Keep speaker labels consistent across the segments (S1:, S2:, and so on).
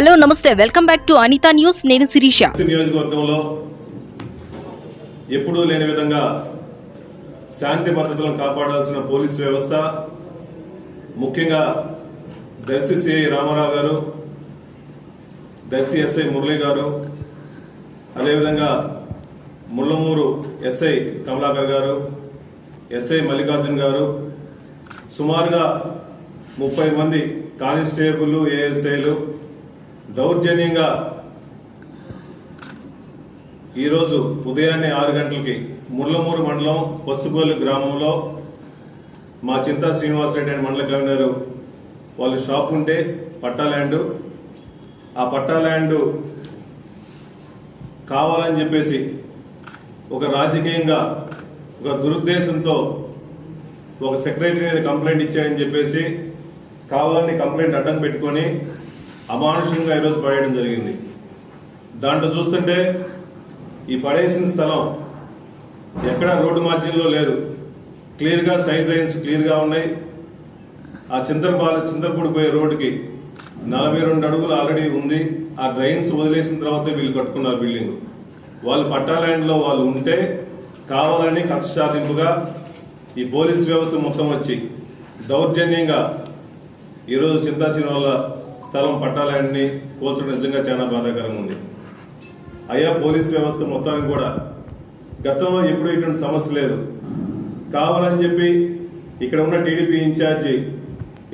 S1: Hello నమస్తే. Welcome back to Anitha news. నేను శిరీష.
S2: నియోజకవర్గంలో ఎప్పుడూ లేని విధంగా శాంతి భద్రతలను కాపాడాల్సిన పోలీస్ వ్యవస్థ ముఖ్యంగా దర్శి సిఐ రామారావు గారు దర్శి ఎస్ఐ మురళి గారు అదేవిధంగా ముళ్ళమూరు ఎస్ఐ కమలాకర్ గారు ఎస్ఐ మల్లికార్జున్ గారు సుమారుగా ముప్పై మంది కానిస్టేబుల్ ఏఎస్ఐలు దౌర్జన్యంగా ఈరోజు ఉదయాన్నే ఆరు గంటలకి ముర్లమూరు మండలం పసుపల్లి గ్రామంలో మా చింతా శ్రీనివాసరెడ్డి అనే మండల కన్వీనర్ వాళ్ళు షాప్ ఉంటే పట్టా ల్యాండ్. ఆ పట్టా ల్యాండ్ కావాలని చెప్పేసి ఒక రాజకీయంగా ఒక దురుద్దేశంతో ఒక సెక్రటరీ మీద కంప్లైంట్ ఇచ్చాయని చెప్పేసి కావాలని కంప్లైంట్ అడ్డం పెట్టుకొని అమానుషంగా ఈరోజు పడేయడం జరిగింది. దాంట్లో చూస్తుంటే ఈ పడేసిన స్థలం ఎక్కడా రోడ్డు మార్జిన్లో లేదు. క్లియర్గా సైడ్ లైన్స్ క్లియర్గా ఉన్నాయి. ఆ చింతలపాల చింతలపూడి పోయే రోడ్డుకి నలభై రెండు అడుగులు ఆల్రెడీ ఉంది. ఆ డ్రైన్స్ వదిలేసిన తర్వాత వీళ్ళు కట్టుకున్నారు బిల్డింగ్. వాళ్ళు పట్టా ల్యాండ్లో వాళ్ళు ఉంటే కావాలని కక్ష సాధింపుగా ఈ పోలీస్ వ్యవస్థ మొత్తం వచ్చి దౌర్జన్యంగా ఈరోజు చింతాసీన వల్ల స్థలం పట్టాలన్నీ ల్యాండ్ని నిజంగా చాలా బాధాకరంగా ఉంది. అయ్యా పోలీస్ వ్యవస్థ మొత్తానికి కూడా గతంలో ఎప్పుడూ ఇటువంటి సమస్య లేదు. కావాలని చెప్పి ఇక్కడ ఉన్న టీడీపీ ఇన్ఛార్జి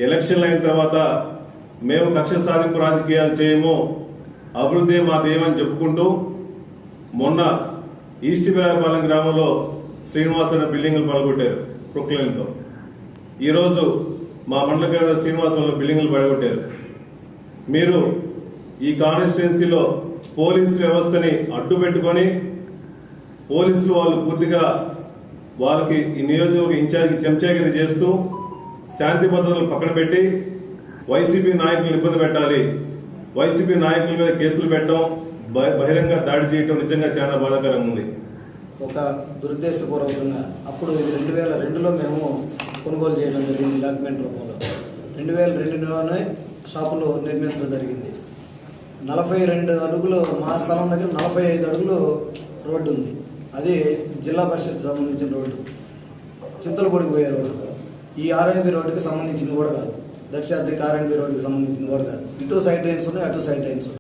S2: ఎలక్షన్లు అయిన తర్వాత మేము కక్ష సాధింపు రాజకీయాలు చేయము అభివృద్ధి మా దేవని చెప్పుకుంటూ మొన్న ఈస్ట్ వేలపాలెం గ్రామంలో శ్రీనివాస అనే బిల్డింగులు పడగొట్టారు ప్రొక్లైన్తో. ఈరోజు మా మండల కేంద్ర శ్రీనివాసంలో వాళ్ళ బిల్డింగులు పడగొట్టారు. మీరు ఈ కాన్స్టిట్యున్సీలో పోలీస్ వ్యవస్థని అడ్డు పెట్టుకొని పోలీసులు వాళ్ళు పూర్తిగా వాళ్ళకి ఈ నియోజకవర్గ ఇన్ఛార్జి చెంచాగిరి చేస్తూ శాంతి భద్రతలు పక్కన పెట్టి వైసీపీ నాయకులను ఇబ్బంది పెట్టాలి. వైసీపీ నాయకుల మీద కేసులు పెట్టడం బహిరంగ దాడి చేయడం నిజంగా చాలా బాధాకరంగా ఉంది.
S3: ఒక దురుద్దేశపూర్వకంగా అప్పుడు ఇది రెండు వేల రెండులో మేము కొనుగోలు చేయడం జరిగింది డాక్యుమెంట్ రూపంలో. రెండు వేల రెండులోనే షాపులో నిర్మించడం జరిగింది. నలభై రెండు అడుగులు మా స్థలం దగ్గర నలభై ఐదు అడుగులు రోడ్డు ఉంది. అది జిల్లా పరిషత్ సంబంధించిన రోడ్డు. చింతలపూడికి పోయే రోడ్డు. ఈ ఆర్ఎన్బి రోడ్డుకి సంబంధించింది కూడా కాదు. దర్శి ఆర్ఎన్బి రోడ్డుకి సంబంధించింది కూడా కాదు. ఇటు సైడ్ లైన్స్ ఉన్నాయి అటు సైడ్ లైన్స్ ఉన్నాయి.